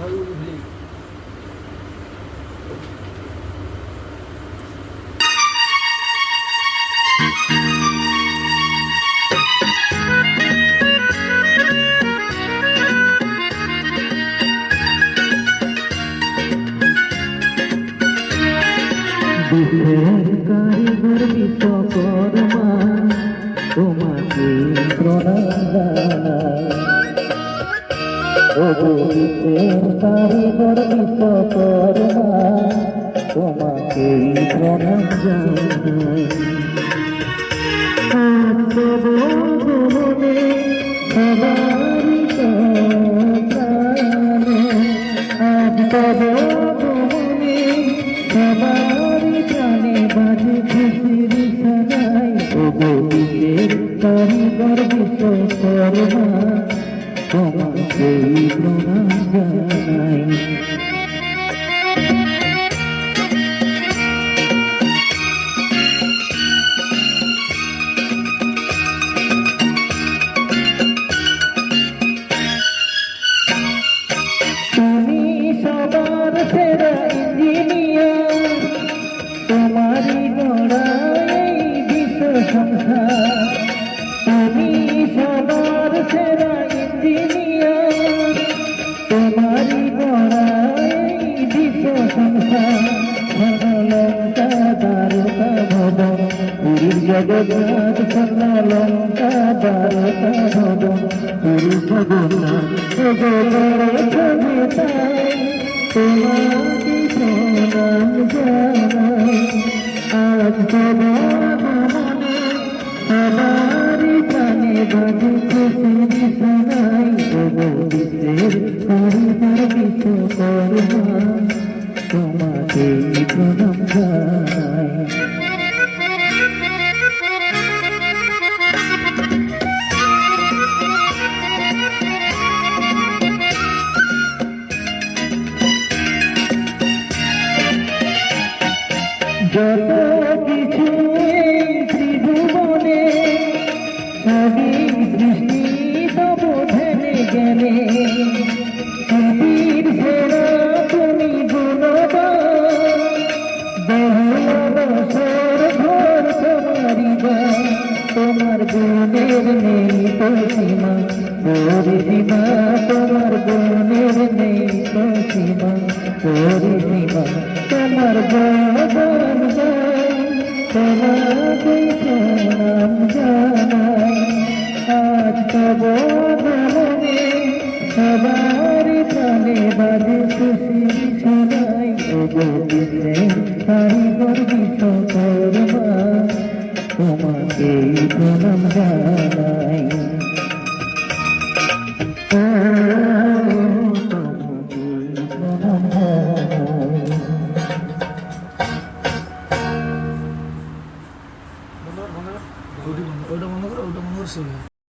भाई वो भूली Thank you. তোমাকে প্রণাম জানাই আত্মবোধনে সবারই প্রাণে তোমাকে প্রণাম জানাই জগন্নাথ স্বর্ণলঙ্কা দ্বারকা ভবন পুরী জগন্নাথ তোমাকে প্রণাম জানাই যত কিছু সৃষ্টি তব ধ্যানে জ্ঞানে পৃথিবীর সেরা তুমি গুণবান বহুলবসর ঘর তোমারি তোমার গুণের নেই তো সীমা পরিসীমা, তোমার গুণের নেই তো সীমা পরিসীমা, তোমার গান গতিতে তারি গর্বিত করবা তোমাকে ওটা মনে করো ওটা মনে করো ওটা